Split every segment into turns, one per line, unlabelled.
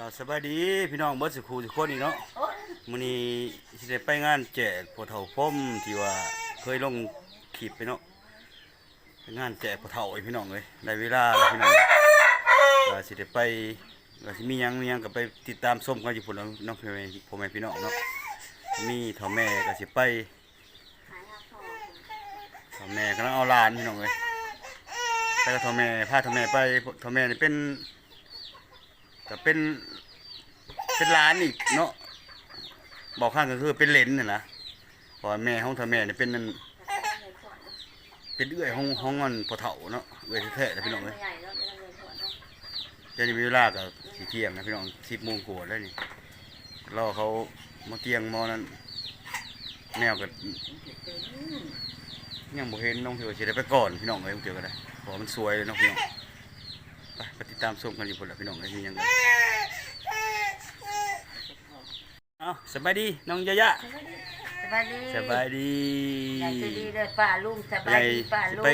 ก็สบายดีพี่น้องเบิดสุขูทุกคนนี่เนาะมื้อนี้สิได้ไปงานแจกพ่อเฒ่าพรมที่ว่าเคยลงคลิปไปเนาะไปงานแจกพ่อเฒ่าไอ้พี่น้องเอ้ยได้เวลาแล้วพี่น้องก็สิได้ไปก็สิมีหยังมีหยังก็ไปติดตามชมกันอยู่พุ่นเนาะน้องพ่อแม่พ่อแม่พี่น้องเนาะมีเฒ่าแม่ก็สิไปเฒ่าแม่กำลังเอาหลานพี่น้องเอ้ยไปกับเฒ่าแม่พาเฒ่าแม่ไปเฒ่าแม่นี่เป็น ก็เป็น เป็นร้านอีกเนาะบอกข้างก็คือเป็นเลนน่ะนะพราะว่าแม่ห้องเธอแม่เนี่ยเป็นนั่นเป็นเอื้อยห้องห้องเงินพอเฒ่าเนาะเอื้อยแท้ๆนะพี่น้องเอ้ยเดี๋ยวนี้มีเวลาก็สีเที่ยงนะพี่น้องสิบโมงกว่าแล้วนี่รอเขามาเตียงมอนั้นแนวก็ยังบ่เห็นน้องเถือสิได้ไปก่อนพี่น้องเอ้ยน้องเถือก็ได้เพราะมันสวยเลยเนาะพี่น้องามชมกันอยู่พุ่นละพี่น้องเอ้ยมีหยังไงเอาสบายดีน้องยะยะ
สบายดี
สบายดี
ยายจะดีเลยป้าลุงสบายดีป้าลุง
ไป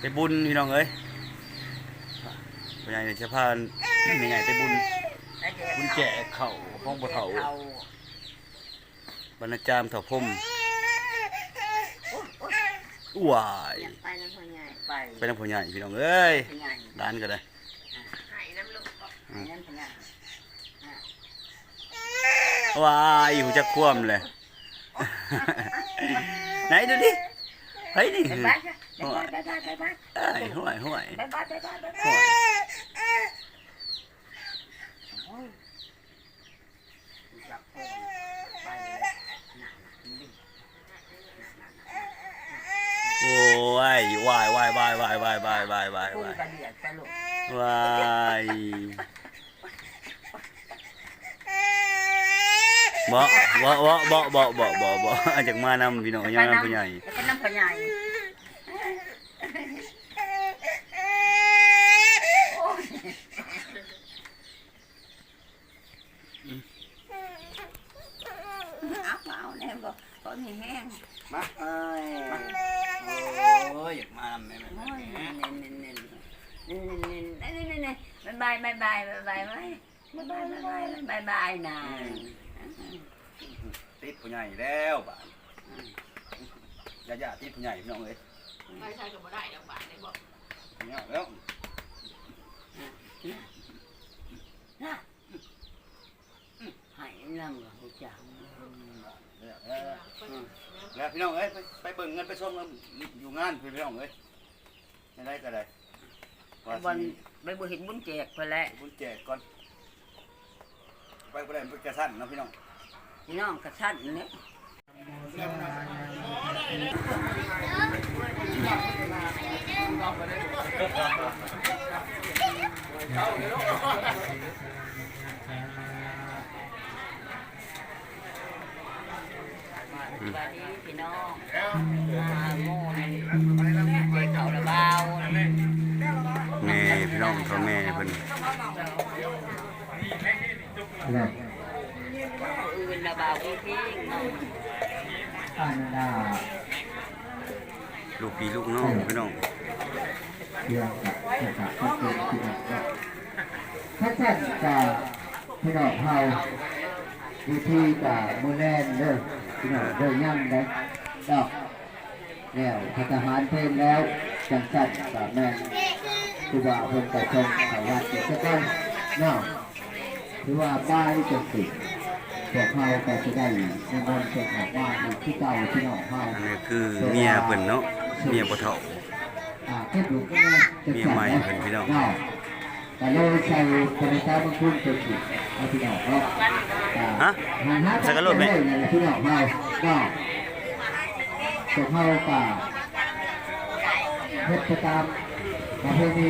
ไปบุญพี่น้องเอ้ยเป็นไงเนี่ยเชฟพานเป็นไงไปบุญบุญแจกเข่าวห้องบ่เฒ่าบรรณาจารย์เฒ่าพรมว้าย
ไปน้ำพ่อใหญ่ไป
ไปน้ำพ่อใหญ่พี่น้องเอ้ย
พ่อใหญ่
ร้านก็ได้
หายน้ำลูกหายน้ำพ่อใหญ่
ว้ายหูจะคว่ำเลย ไหนดูดิเฮ้ยนี่
ไปบ้านไปบ้านไปบ้านไปบ้าน
เอ้ยห่วยห่วย
ไปบ้านไปบ้านไป
ห่
บ้า
วนยโอ้ยวายวายวายวายวายวายวายวาย
ปุ้ง
วาย
กระเดียดตลก
วายบ่บ่บ่บ่บ่บ่บ่บ่อาจากมานำพี่น้องยังนำผู้ใหญ่
ไปน้ำพ่อใหญ่เอาเอาแน่บอกเขามีแห้ง
มา
เอ้ย
โอ้ยอยากมานำแม่แม่
โอ้ย
แม่
เน้นเน้นเน้นเน้นเน้นเน้นเน้นเน้นเน้นบายบายบายบายบายบายบายบายบายบายบายบายนะ
ติดผู้ใหญ่แล้วบ้านอย่าอย่าติดผู้ใหญ่พี่น้องเอ้ย
ไม่ใช่ก็บ่ได้ดอกบาทเลยบอก
เนี่ยแล้ว
นะหายน้ำกับหัวจัง
แล้วแล้วพี่น้องเอ้ยไปไปเบิ่งเงินไปส่งเงินอยู่งานพี่น้องเอ้ยไม่ได้ก็ได้ว่า
วัน
สิ
ไปบุหินบุญแจกไปแล้ว
บุญแจกก่อนไปบ่ได้มันเป็นกระสั้นเนาะพี่น้อง
พี่น้องกระชั้นเนี่ยสวัสดีพี่ นองมาโม่นี่เจ๊เขาระเบา
แม่พี่น้องเขาแม่เพิ่น
อื่นระเบาพี่พี่อง
อาณา
ลูกพี่ลูกน้องพี่น้อง
เรื่องกับนะครับที่เป็นที่แบบถ้าจัดกับพี่น้องเฮา วิธีกับมือแน่นเด้อพี่น้องเด้อย่ำได้ดอกแล้วพทหารเพลงแล้วจังสันกับแม่ครูบาเพิ่นไปชมเขวัดอีกสักก้อนเนาะคือว่าป้ายจนติดพวกเขาก็จะได้ในมนเสร็จออกมาอีกที่เก่าพี่น้องเฮา
นนี้คือเมียเพิ่นเนาะเมียบ่เฒ่า
อ่าเก็บลูกก็ได้
เมียใหม่เพิ่นพี่น้อง
แต่เราใช้ธนาคารันคุ้นตัวผิดเอาที่ออกเนะ
ฮะกระโลกไหม
ที่ออกเราก็ตัเข้าป่าเพชรตามประเพณี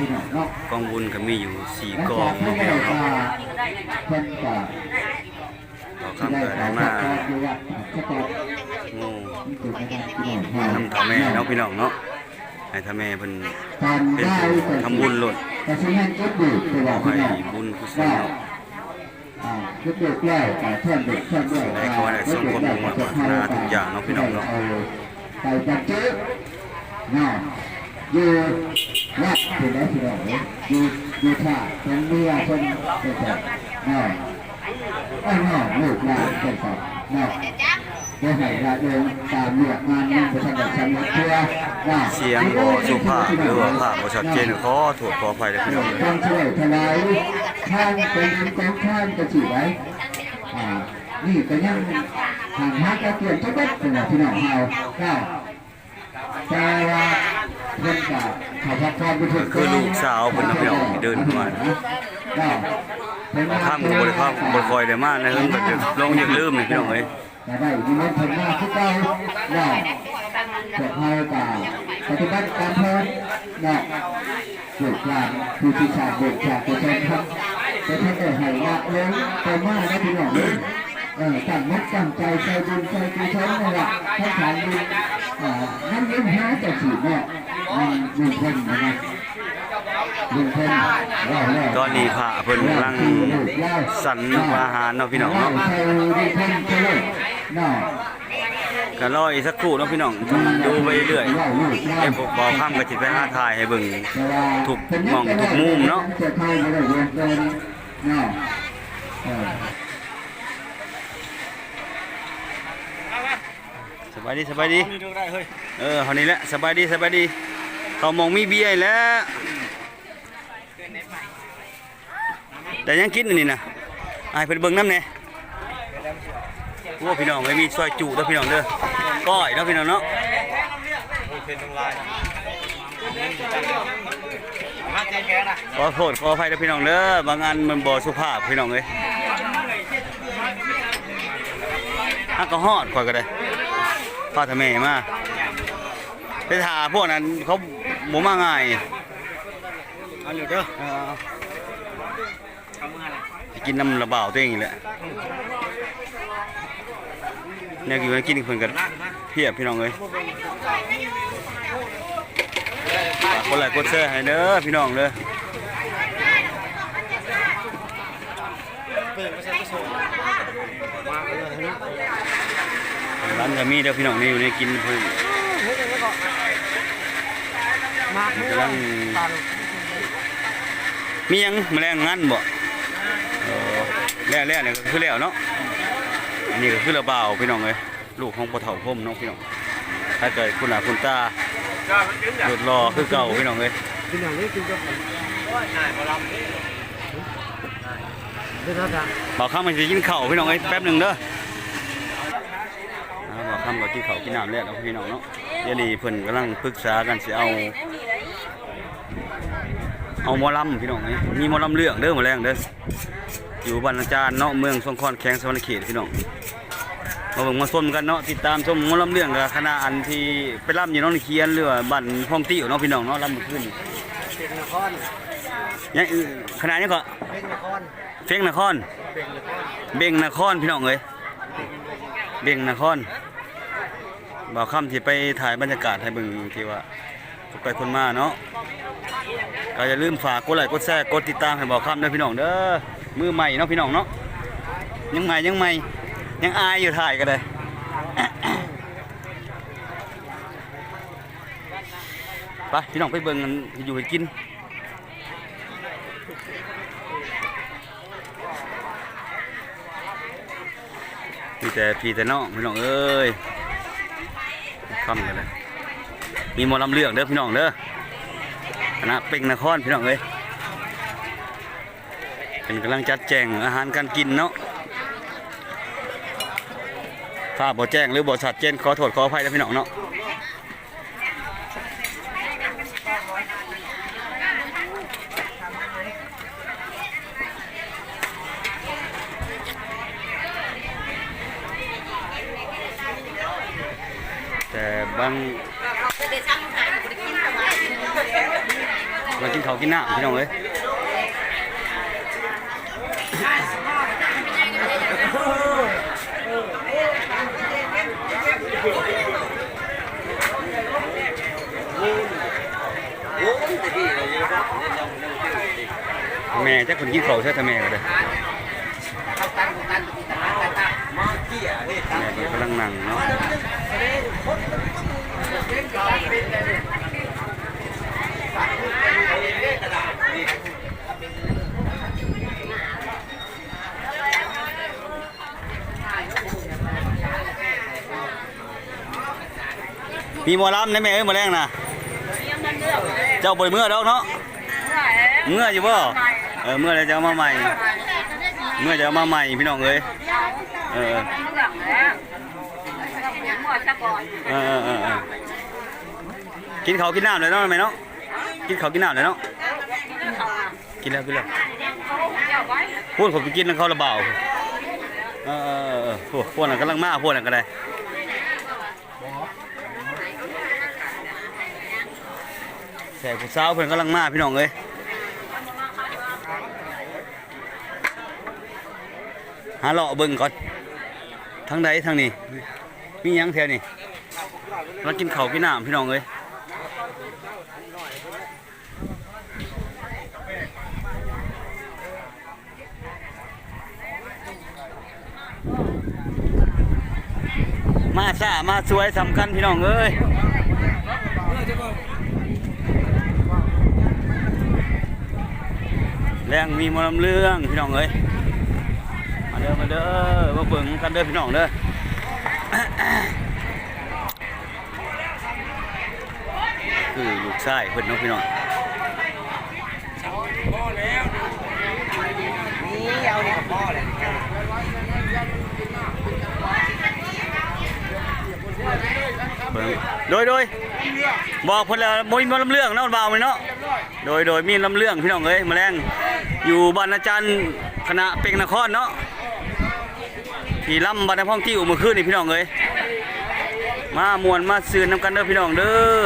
ที่ออกเนาะ
กองบุญก็มีอยู่สี่กอ
ง
เนาะ
เป็
นป่า
เรา
ข้า
ม
เกิดได้มางูทำทำแม่เนาะพี่น้องเนาะให้ทำแม่เป็นเป็นทำบุญหล่
แต่ฉันนั้นก็ดูดไป
บ
อ
กพี่
น้อ
แว่า
ก็เกิดแล้วแต่เพื่อนเด็กเพื่อนด้วา
ก็เกิดแล้วจะพาเราไป
ไปบันเจอนะอยู่วัดถึงแล้วถึงแล้อยู่อยู่ท่าฉันเมื่อคนเป็นแบบนะอ้าวลูกหลานเป็นแบบนะ เดี๋ยวให้ละเดินตามเลือกงานประชันกับฉันเพื่อน้อย
เสียงบ่สุภาพหรือว่าภาพบ่ชัดเจนขอโทษขออภัยเด้อพี่น้องเด้อ
ต้องช่วยทลายข้างเป็นกองข้างกระจีไว้อ่านี่ก็ยังห่างฮักกระเกียนทุกเม็ดเป็นพี่น้องเฮาได้แต่ว่าเพิ่นกับขอพักผ่อนไปถอะ
คือลูกสาวเพิ่นน้องที่เดินมาข้ามก็บ่ได้ข้ามบ่คอยได้มานะเพิ่นก็จะลงอยากลืมนี่พี่น้องเอ้ย
แต่ได้ยินดีเพิ่นมาคือเก่าได้พวกเฮากับปฏิบัติการเพิ่นได้ลูกหลานผู้ที่ชาติเด็กจากประชาชนแต่ท่านได้ให้ละเลี้ยงไมาได้พี่น้องเอ้เออตั้งมัดตั้งใจใจบุญใจกุศลนี่แหละให้ทานบุญอ่านั่นยิ่งหาแต่สีเนี่ยมันมีเพิ่นนะนะมีเพิ่น
ตอนนี้พระเพิ่นกำลังสันอาหารเนาะพี่น้องเนาะก็รออีกสักครู่เนาะพี่น้องดูไปเรื่อยไอ้พวกบ่ข้ามก็สิไปหาถ่ายให้เบิ่งทุกมองทุกมุมเนาะ
จะเนาะ
สบายดีสบายดี เออเฮานี่แหละสบายดีสบายดี เขามองมีเบียแล้ว แต่ยังกินอันนี้นะอายเพิ่นเบิ่งน้ำแหน่โอ้พี่น้องไม่มีซอยจุเด้อพี่น้องเด้อก้อยเนาะพี่น้องเนาะขอโทษขออภัยเด้อพี่น้องเด้อบางอันมันบ่สุภาพพี่น้องเอ้ยฮักก็ฮอดข่อยก็ได้พ่อทำแม่มาไปถาพวกนั้นเขาบ่มาง่ายอันอยู่เด้อไป กินน้ำระเบาตัวเองนี่แหละเนี่ยอยู่กินเพิ่นกันเพียบพี่น้องเอ้ยฝากคนไลค์กดแชร์ให้เด้อพี่น้องเด้อร้านก็มีเด้อพี่น้องนี่อยู่ในกินเพิ่นกำลังมียังแมลงงั้นบ่ แล้วแล้วเนี่ยคือแล้วเนาะอันนี้ก็คือระเบาพี่น้องเอ้ยลูกของพ่อเฒ่าพมเนาะพี่น้องถ้าเกิดคุณหนาคุณตาหลุดรอคือเก่าพี่น้องเอ้ย
กินอย่างนี้กินกับผมเดี๋ยวนะ
บอกข้ามมันจะกินข้าวพี่น้องเอ้แป๊บหนึ่งเด้ออ่าบอกข้ามก็กินข้ากินน้ำแล้วเนาะพี่น้องเนาะเยวนี้เพิ่นกำลังปรึกษากันสิเอา เอามอลำพี่น้องนี่มีมอลำเรื่องเด้อมอแรงเด้อ อยู่บ้านอาจารย์เนาะเมืองสงขลาแข้งสวรรณเขตพี่น้องมาเบิ่งมาส้มกันเนาะติดตามชมหมอลำเรื่องกับคณะอันที่ไปลำอยู่น้องเคียนหรือว่าบ้านพ้องตี้เนาะพี่น้องเนาะลำเมื่อคืนนี่
เป็นนคร
ยังอื่นคณะนี้ก็
เป็นนคร
เฟ้งนคร
เป็นนคร
เบ่งนครพี่น้องเอ้ยเบ่งนครบ่าวค่ำที่ไปถ่ายบรรยากาศให้เบิ่งที่ว่าทุกไปคนมาเนาะก็อย่าลืมฝากกดไลค์กดแชร์กดติดตามให้บ่าวค่ำด้วยพี่น้องเด้อ มือใหม่เนาะพี่น้องเนาะยังใหม่ยังใหม่ยังอายอยู่ถ่ายก็ได้ไปพี่น้องไปเบิ่งกันอยู่ให้กินมีแต่พี่แต่น้องพี่น้องเอ้ยคำกันเลยมีหมอลำเลือกเด้อพี่น้องเด้อคณะเป็งนครพี่น้องเอ้ย เป็นกำลังจัดแจงอาหารการกินเนาะถ้าบ่แจ้งหรือบ่ชัดเจนขอโทษขออภัยนะพี่น้องเนาะแต่บาง
เดี๋ยวช่ากินทำไมา
กินข้าวกินน้ำพี่น้องเอ้ย แม่เจ้าคนกินเขาใช่ทำแม่ก็ได้แม่ก็กำลังนั่งเนาะมีหมอลำในแม่เอ้ยหมอแรงนะเจ้าบ่อยเมื่อแล้วเนาะเมื่ออยู่บ่ เออเมื่อแล้วจะเอามาใหม่ เมื่อจะเอามาใหม่พี่น้องเอ้ยเออเออเออเออกินเขากินน้ำเลยเนาะแม่เนาะกินเขากินน้ำเลยเนาะกินแล้วกินแล้ว
เจ้าไว้
พูดผมไปกินน้ำข้าระเบาเออเออเออเออพวกพวกนั้นกำลังมาพวกนั้นก็ได้แต่ผู้สาวเพิ่อนกำลังมาพี่น้องเอ้ย หาเลาะเบิ่งก่อนทางใดทางนี้มียังแถวนี้มากินข้าวกินน้ำพี่น้องเอ้ยมาซ่ามาสวยสำคัญพี่น้องเอ้ยแรงมีมลำเรื่องพี่น้องเอ้ย ด้อมาเด้อมาเบิ่งกันเด้อพี่น้องเด้อคือลูกชายเพิ่นเนาะพี่น้อง
นี่เอาเนี่ยพ่อเลย
โดยโดยบอกเพิ่นแล้วบ่มีลำเรื่องเนาะบ่าวมื้อเนาะโดยโดยมีลำเรื่องพี่น้องเอ้ยแมลงอยู่บ้านอาจารย์คณะเป็งนครเนาะ ที่ลำบ้านในพ้องที่อยู่เมื่อคืนนี่พี่น้องเอ้ยมามวนมาซื้อน้ำกันเด้อพี่น้องเด้อ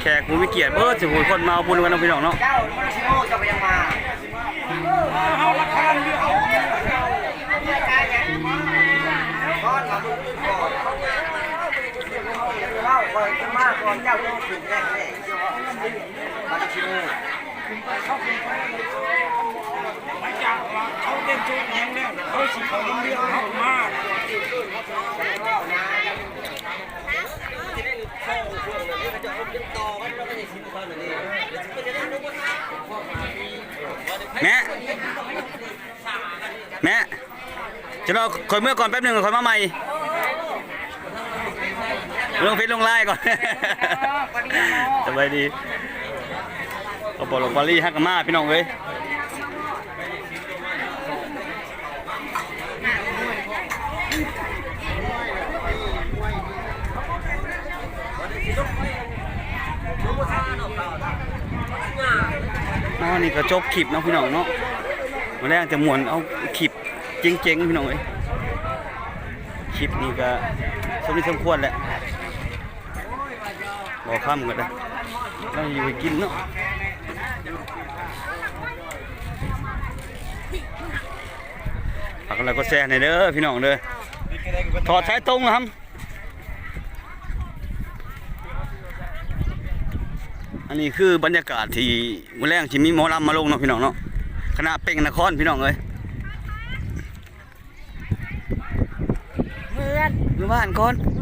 แขกผู้มีเกียรติเบิดสิผู้คนมาเอาบุญกันเนาะพี่น้องเนาะ
เจ้า มันชิโน่จะไปยังมาเอาละครเดียวก้อนมาดูก่อนเล่าก่อนจะมาก่อนเจ้าต้องถึงแน่แน่มัน
เขาเต็มชุดแห้งแล้วเขาสิเขาลำเลียงเขามา
แม่แม่จะรอคอยเมื่อก่อนแป๊บหนึ่งคอยมาใหม่ลงเฟซลงไลน์ก่อนสบายดีก็บอกลงปารีฮักกะมาพี่น้องเอ้ย นี่ก็จบคลิปเนาะพี่น้องเนาะวันแรกจะมวนเอาคลิปเจ๋งๆพี่น้องเอ้ยคลิปนี้ก็สมนี้สมควรแหละบอกข้ามกันได้เราอยู่ไปกินเนาะฝากกันแล้วก็แชร์ในอยเด้อพี่น้องเด้อถอดสายตรงนะครับ อันนี้คือบรรยากาศที่มื้อแรงที่มีหมอลำมาลงเนาะพี่น้องเนาะคณะเป่งนครพี่น้องเอ้ย
เพื่อน
อยู่บ้านก่อน
เ